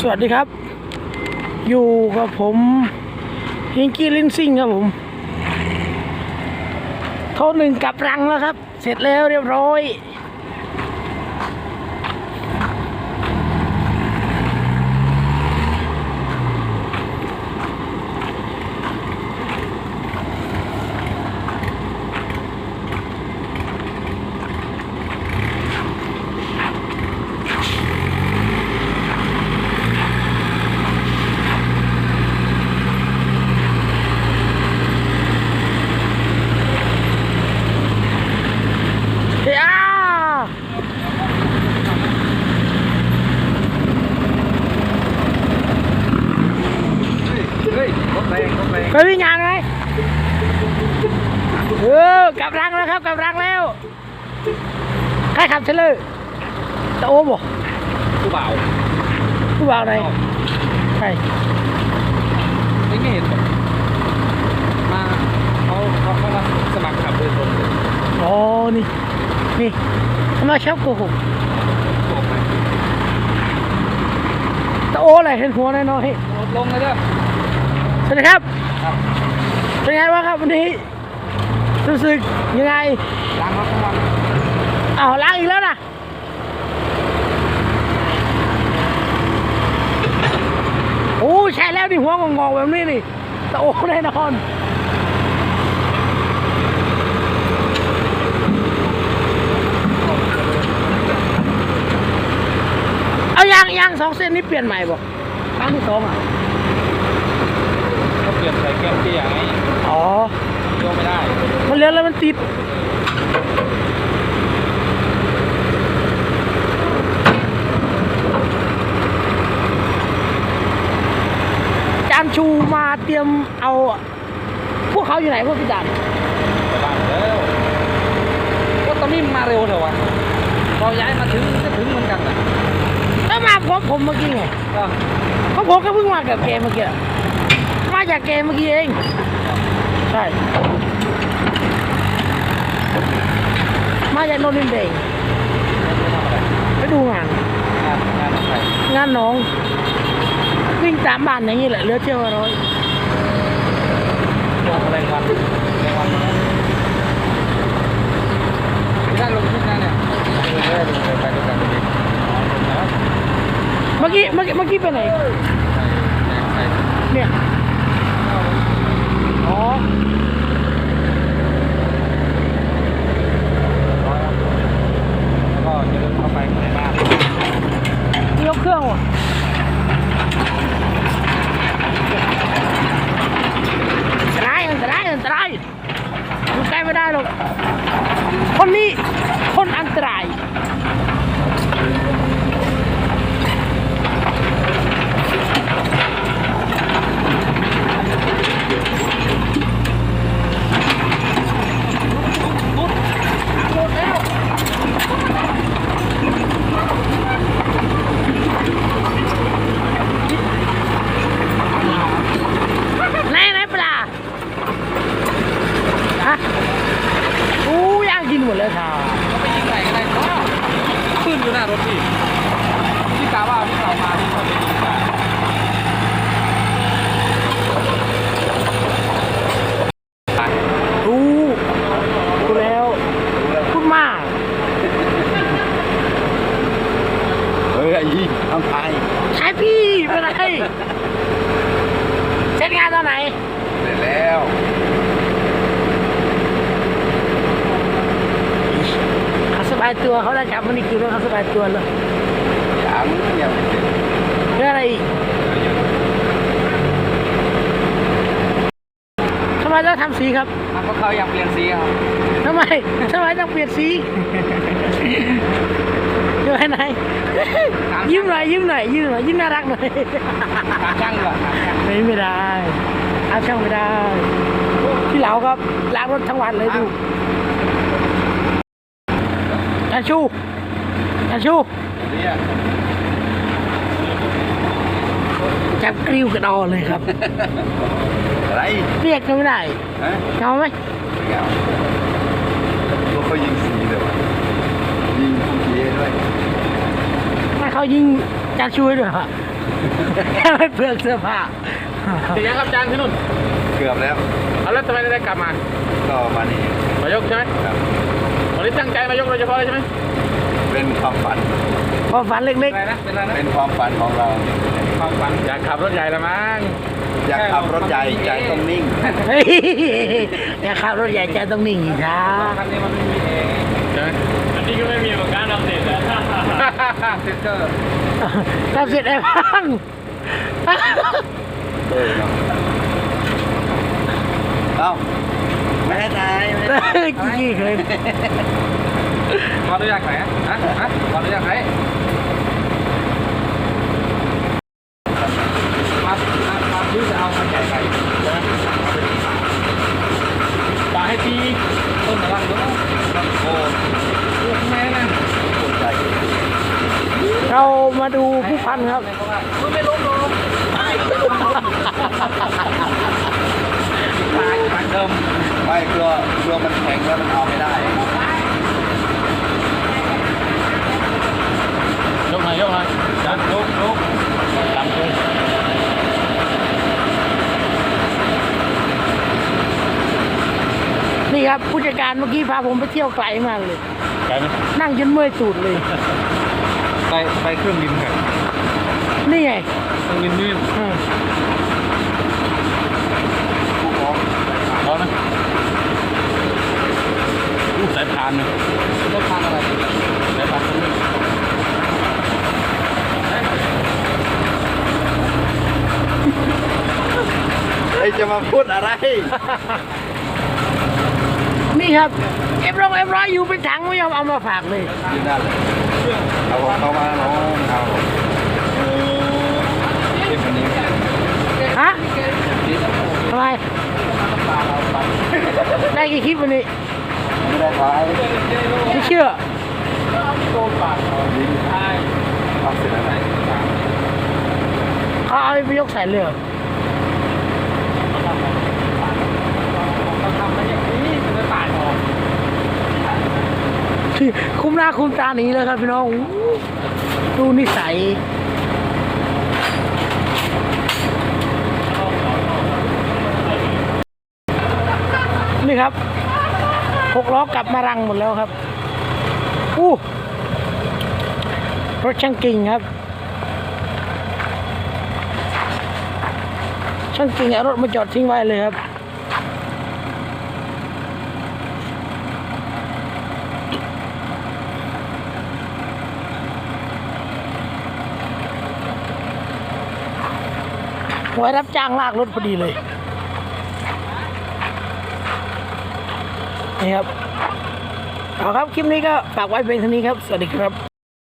สวัสดีครับ อยู่กับผมฮิงกี้ลินซิงครับผมโทษหนึ่งกับรังแล้วครับ เสร็จแล้วเรียบร้อย เฮ้ย เฮ้ยรถแรงรถแรง ไปวิ่งงานไหมเออกลับรังแล้วครับกลับรังแล้วใครขับเชลเลอร์ตะโอ้บอกผู้บ่าวผู้บ่าวไหนใช่นี่ไม่เห็นหรอกมาเขาเขาเขามาสมัครขับโดยตรงเลยอ๋อนี่นี่ทำไมชอบโกหกบอกไปตะโอ้อะไรเห็นหัวน้อยรถลงเลยเด้อๆ สวัสดีครับ เป็นไงบ้างครับวันนี้ รู้สึกยังไงล้างรถทั้งวันอ้าวล้างอีกแล้วนะโอ้ใช่แล้วนี่หัวงอกๆแบบนี้นี่ตะโอ้แน่นอนเอายางยางสองเส้นนี้เปลี่ยนใหม่บ่ครั้งที่สองอะ ก็เปลี่ยนใส่แก้มเตี้ยไง อ๋อ โยกไม่ได้ มันเลี้ยวแล้วมัน ติดจานชูมาเตรียมเอา พวกเขาอยู่ไหนพวกพี่จานไปบ้านแล้วก็ตอนนี้มาเร็วเถอะวะพอย้ายมาถึงก็ถึงเหมือนกันอะแล้วมาพร้อมผมเมื่อกี้ไงก็เพราะผมก็เพิ่งมากับแกเมื่อกี้มาจากแกเมื่อกี้เอง ใช่ มาจากโนนดินเดงไปดูงาน งานงานอะไรงานน้อง วิ่งตามบ้านอย่างนี้แหละเลือเที่ยวร้อยตัวแรงวันแรงวันไม่ได้ลงทุนนะเนี่ยไปด้วยกันเลยอ๋อลงแล้วเมื่อกี้เมื่อกี้เมื่อกี้ไปไหน ใช่ใช่ เนี่ย อ๋อ แล้วก็จะเดินเข้าไปในบ้าน ยกเครื่องว่ะอันตรายอันตรายอันตรายอยู่ใกล้ไม่ได้หรอก คนนี้ คนอันตราย ไหนไหนปลาฮะอู้ย่างกินหมดเลยค่ะ ก็ไปยิงไหนก็ได้ก็ปืนอยู่หน้ารถพี่พี่กาว่าพี่กามาพี่เขาไปยิงได้ รู้รู้แล้วพูดมาก เฮ้ยไอ้ยิงทำไทย ใช่พี่เป็นไรเสร็จงานตอนไหน เสร็จแล้ว เขาสบายตัวเขาได้จับมันอีกทีแล้วเขาสบายตัวแล้วยังยังไม่เสร็จเรื่องอะไรอีกทำไมต้องทำสีครับเพราะเขาอยากเปลี่ยนสีครับทำไมทำไมต้องเปลี่ยนสีอยู่ไหนยิ้มหน่อยยิ้มหน่อยยิ้มหน่อยยิ้มน่ารักหน่อยทางช่างดีกว่าทางช่างไม่ไม่ได้อาช่างไม่ได้พี่เหลาครับล้างรถทั้งวันเลยดูอาชูอาชูเนี่ยจับกริ้วกระดอเลยครับ อะไรเรียกก็ไม่ได้ฮะเอาไหมไม่เอาตัวเขายิงสีเลยวะยิงผู้เกียด้วยให้เขายิงจัดช่วยด้วยครับไม่เปลืองเสื้อผ้าถึงยังครับอาจารย์ที่นู่นเกือบแล้ว เอาแล้วทำไมไม่ได้กลับมา ก็มานี่มายกใช่ไหม ครับ วันนี้ตั้งใจ มายกโดยเฉพาะเลยใช่ไหมเป็นความฝันความฝันเล็กอะไรนะเป็นอะไรนะเป็นความฝันของเรา ความฝันอยากขับรถใหญ่ละมั้งอยากขับรถใหญ่ใจต้องนิ่ง ๆเฮ้ยอย่าขับรถใหญ่ใจต้องนิ่งอีกครับคันนี้มันไม่มีเองใช่ไหมอันนี้ก็ไม่มีเหมือนกันอัปเดตแล้วสติ๊กเกอร์ทำเสร็จไอ้พังเออเนาะเอ้าไม่ให้ทายไม่ให้ทายจี้ๆเลย ขออนุญาตไหนฮะฮะขออนุญาตไหนมามามาที่จะเอาคันใหญ่ไปใช่ไหมปาให้ทีต้นกระลังด้วยโอ้ลูกแม่นะปวดใจเรามาดูผู้พันครับไม่ล้มลงตายตายเดิมไม่กลัวกลัวมันแข็งแล้วมันเอาไม่ได้ ยกหน่อยยกหน่อยจัดยกยกตามเลย นี่ ครับผู้จัดการเมื่อกี้พาผมไปเที่ยวไกลมากเลย ไกลไหมนั่งจนเมื่อยตูดเลย ไปไปเครื่องบินครับนี่ไงเครื่องบินนี่อืมผู้ของร้อนไหมอู้สายพานเนี่ยสายพานอะไรสายพานเครื่องบินไอ้จะมาพูดอะไรนี่ ครับเอ็มร้อยเอ็มร้อยอยู่เป็นถังไม่ยอมเอามาฝากเลยยืนได้เลยเอาของเขามาน้องเอาเก็บอันนี้ฮะทำไมได้กี่คลิปวันนี้ไม่ได้ขายไม่เชื่อเอาเสร็จแล้วไหมเขาเอาไปยกใส่เรือ เขาทำมาอย่างนี้จะไปตายออก คุ้มหน้าคุ้มตาหนีเลยครับพี่น้องอู้ดูนิสัยนี่ครับหกล้อกลับมารังหมดแล้วครับอู้รถช่างกิ่งครับ ช่างกิ่งเอารถมาจอดทิ้งไว้เลยครับ ไว้รับจ้างลากรถพอดีเลย นี่ครับ เอาครับ คลิปนี้ก็ฝากไว้เป็นเท่านี้ครับ สวัสดีครับ